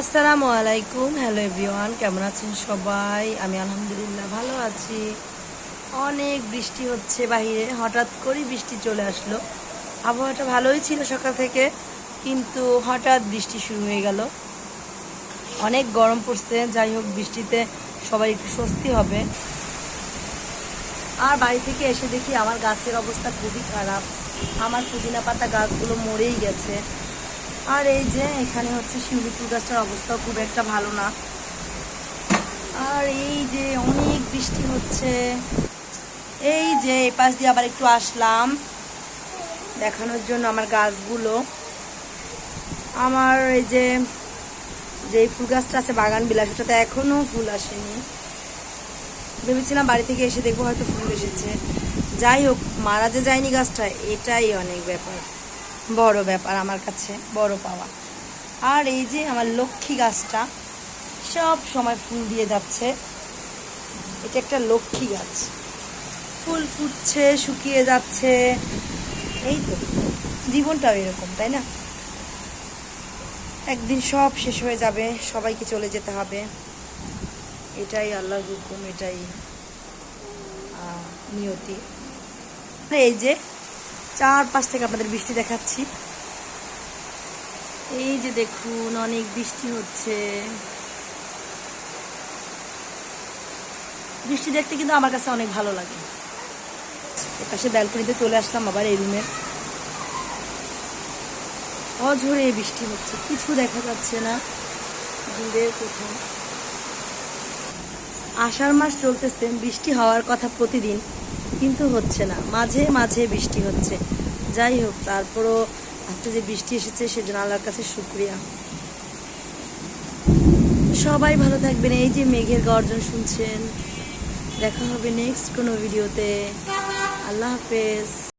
আসসালামু আলাইকুম, hello everyone, কেমন আছেন সবাই? আমি আলহামদুলিল্লাহ ভালো আছি। অনেক বৃষ্টি হচ্ছে বাইরে হঠাৎ করেই বৃষ্টি চলে আসলো। আবহাওয়াটা ভালোই ছিল সকাল থেকে, কিন্তু হঠাৎ বৃষ্টি শুরু হয়ে গেল। অনেক গরম পড়ছে, যাই হোক বৃষ্টিতে সবাই একটু স্বস্তি হবে। আর বাড়ি থেকে এসে দেখি আমার গাছের অবস্থা খুবই খারাপ। আমার পুদিনা পাতা গাছগুলো মরেই গেছে। আর এই যে এখানে হচ্ছে শিউলি ফুল গাছটার অবস্থাও খুব একটা ভালো না। আর এই যে অনেক বৃষ্টি হচ্ছে। এই যে এই পাশ দিয়ে আবার একটু আসলাম দেখানোর জন্য আমার গাছগুলো। আমার এই যে যে ফুল গাছটা আছে বাগান বিলাস, ওটাতে এখনও ফুল আসেনি। ভেবেছিলাম বাড়ি থেকে এসে দেখব হয়তো ফুল এসেছে। যাই হোক, মারা যে যায়নি গাছটা, এটাই অনেক ব্যাপার। বড় ব্যাপার আমার কাছে, বড় পাওয়া। আর এই যে আমার লক্ষ্মী গাছটা, সব সময় ফুল দিয়ে যাচ্ছে। এটা একটা লক্ষ্মী গাছ। ফুল ফুটছে, শুকিয়ে যাচ্ছে। এই তো, জীবনটাও এরকম, তাই না? একদিন সব শেষ হয়ে যাবে, সবাইকে চলে যেতে হবে। এটাই আল্লাহর হুকুম, এটাই নিয়তি। এই যে চারপাশ থেকে আপনাদের বৃষ্টি দেখাচ্ছি। এই যে দেখুন, অনেক বৃষ্টি হচ্ছে। বৃষ্টি দেখতে কিন্তু আমার কাছে অনেক ভালো লাগে। এপাশে ব্যালকনিতে চলে আসলাম আবার এই রুমে। অঝরে বৃষ্টি হচ্ছে, কিছু দেখা যাচ্ছে না। দূরের কোথাও। আষাঢ় মাস চলতেছে, বৃষ্টি হওয়ার কথা প্রতিদিন। কিন্তু হচ্ছে না। মাঝে মাঝে বৃষ্টি হচ্ছে। যাই হোক, তারপরও আজকে যে বৃষ্টি এসেছে, সেজন্য আল্লাহর কাছে শুক্রিয়া। সবাই ভালো থাকবেন। এই যে মেঘের গর্জন শুনছেন। দেখা হবে নেক্সট কোনো ভিডিওতে আল্লাহ হাফেজ।